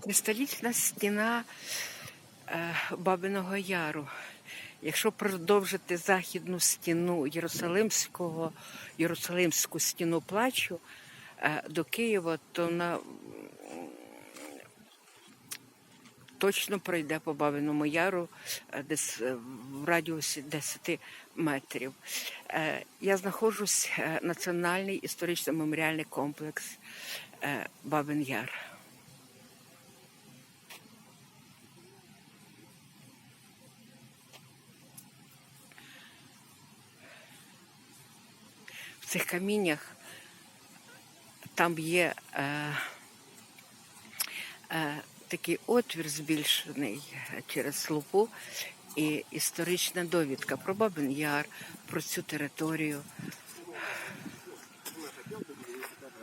Кристалічна стіна е, Бабиного Яру. Якщо продовжити західну стіну Єрусалимського, Єрусалимську стіну плачу е, до Києва, то вона точно пройде по Бабиному Яру е, десь в радіусі 10 метрів. Я знаходжусь Національний історично-меморіальний комплекс Бабин Яр. Цих каміннях там є е, е, такий отвір збільшений через лупу і історична довідка про Бабин Яр, про цю територію.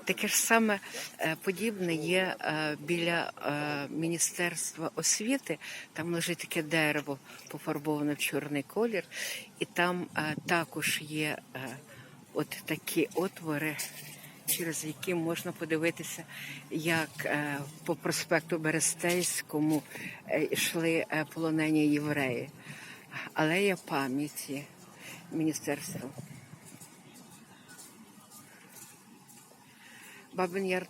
Таке ж саме е, подібне є е, біля е, Міністерства освіти. Там лежить таке дерево, пофарбоване в чорний колір, і там також є от такі отвори, через які можна подивитися, як е, по проспекту Берестейському е, йшли е, полонені євреї. Алея пам'яті Міністерства. Бабин Яр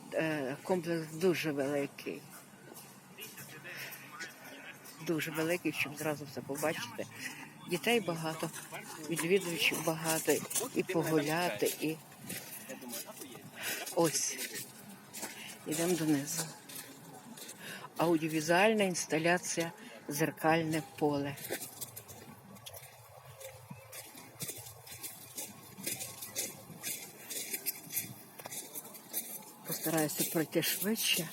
комплекс дуже великий. Дуже великий, щоб зразу все побачити. Дітей багато, відвідувачів багато, і погуляти, і ось. Йдемо донизу. Аудіовізуальна інсталяція Зеркальне поле. Постараюся пройти швидше.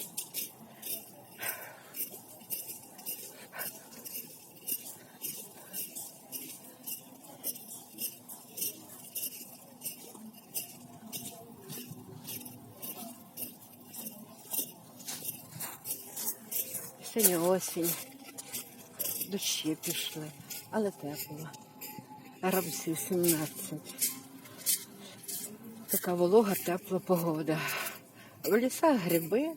Сьогодні осінь, дощі пішли, але тепло. Градусів 17. Така волога, тепла погода. В лісах гриби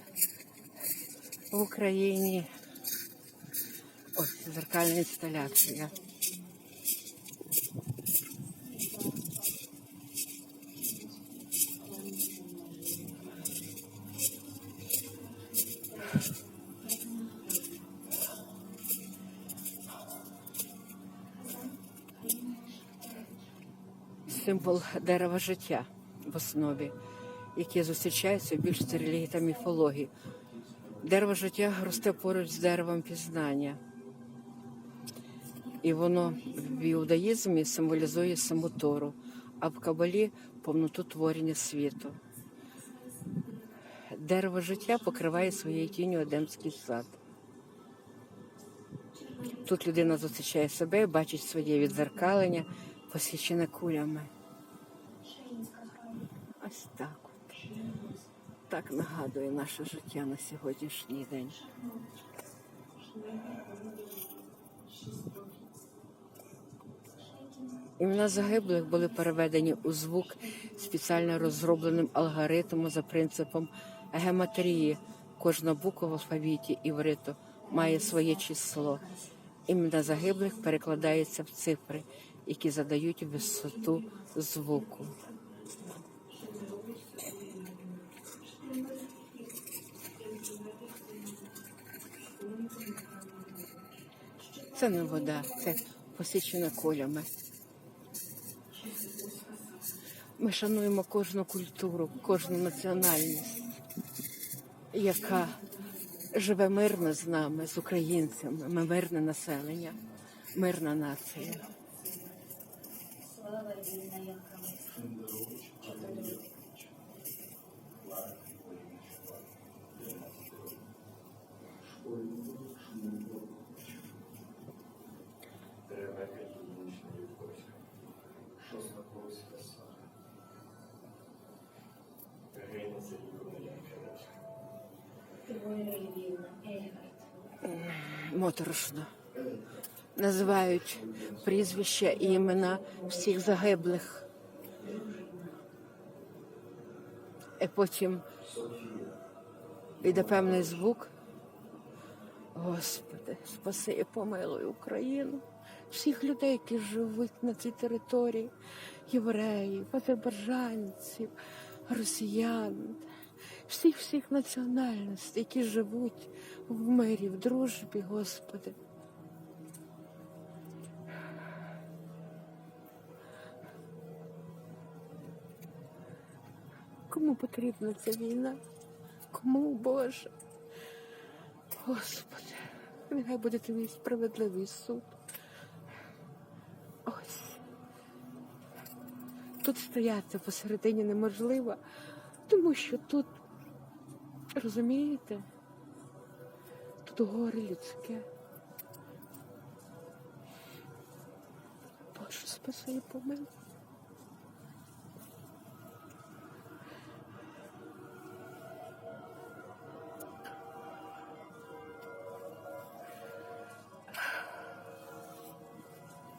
в Україні. Ось зеркальна інсталяція. Символ дерева життя в основі, яке зустрічається в більшості релігій та міфології. Дерево життя росте поруч з деревом пізнання. І воно в іудаїзмі символізує саму Тору, а в Кабалі повноту творення світу. Дерево життя покриває своєю тінню Едемський сад. Тут людина зустрічає себе, бачить своє відзеркалення, посвячене кулями. Ось так. Так нагадує наше життя на сьогоднішній день. Імена загиблих були переведені у звук спеціально розробленим алгоритмом за принципом гематрії. Кожна буква в алфавіті івриту має своє число. Імена загиблих перекладаються в цифри, які задають висоту звуку. Це не вода, це посічена колями. Ми шануємо кожну культуру, кожну національність, яка живе мирно з нами, з українцями. Ми мирне населення, мирна нація. Моторошно. Називають прізвища і імена всіх загиблих. І потім йде певний звук, Господи, спаси і помилуй Україну, всіх людей, які живуть на цій території, євреїв, азербайджанців, росіян, всіх всіх національностей, які живуть в мирі, в дружбі, Господи. Кому потрібна ця війна? Кому, Боже? Господи, нехай буде твій справедливий суд. Ось. Тут стояти посередині неможливо, тому що тут, розумієте, тут горе людське. Боже, спаси і помилуй.